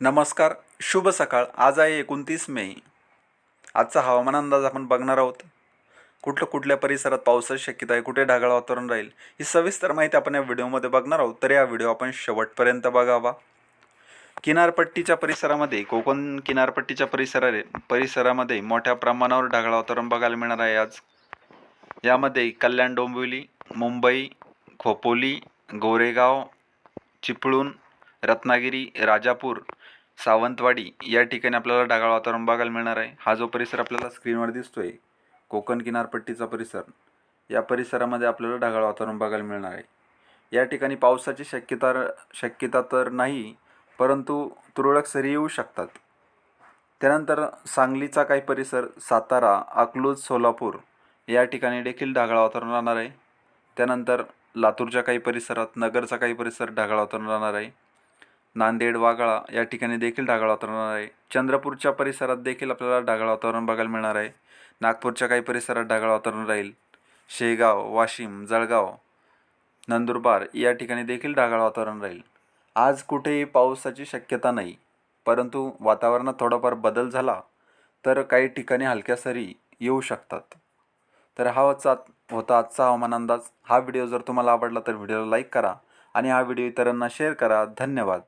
नमस्कार शुभ सकाळ. आज आहे एकोणतीस मे. आजचा हवामान अंदाज आपण बघणार आहोत. कुठलं कुठल्या परिसरात पावसाची शक्यता आहे कुठे ढगाळ वातावरण राहील ही सविस्तर माहिती आपण या व्हिडिओमध्ये बघणार आहोत. तर या व्हिडिओ आपण शेवटपर्यंत बघावा. किनारपट्टीच्या परिसरामध्ये कोकण किनारपट्टीच्या परिसरा परिसरामध्ये मोठ्या प्रमाणावर ढगाळ वातावरण बघायला मिळणार आहे आज. यामध्ये कल्याण डोंबिवली मुंबई खोपोली गोरेगाव चिपळूण रत्नागिरी राजापूर सावंतवाडी या ठिकाणी आपल्याला ढगाळ वातावरण बघायला मिळणार आहे. हा जो परिसर आपल्याला स्क्रीनवर दिसतो आहे कोकण किनारपट्टीचा परिसर या परिसरामध्ये आपल्याला ढगाळ वातावरण बघायला मिळणार आहे. या ठिकाणी पावसाची शक्यता शक्यता तर नाही परंतु तुरळक सरी येऊ शकतात. त्यानंतर सांगलीचा काही परिसर सातारा अकलूज सोलापूर या ठिकाणी देखील ढगाळ वातावरण राहणार आहे. त्यानंतर लातूरच्या काही परिसरात नगरचा काही परिसर ढगाळ वातावरण राहणार आहे. नांदेड वागळा या ठिकाणी देखील ढगाळ वातावरण आहे. चंद्रपूरच्या परिसरात देखील आपल्याला ढगाळ वातावरण बघायला मिळणार आहे. नागपूरच्या काही परिसरात ढगाळ वातावरण राहील. शेगाव वाशिम जळगाव नंदुरबार या ठिकाणी देखील ढगाळ वातावरण राहील. आज कुठेही पावसाची शक्यता नाही. परंतु वातावरणात थोडाफार बदल झाला तर काही ठिकाणी हलक्या सरी येऊ शकतात. तर हा होता होता आजचा हवामान अंदाज. हा व्हिडिओ जर तुम्हाला आवडला तर व्हिडिओला लाईक करा आणि हा व्हिडिओ इतरांना शेअर करा. धन्यवाद.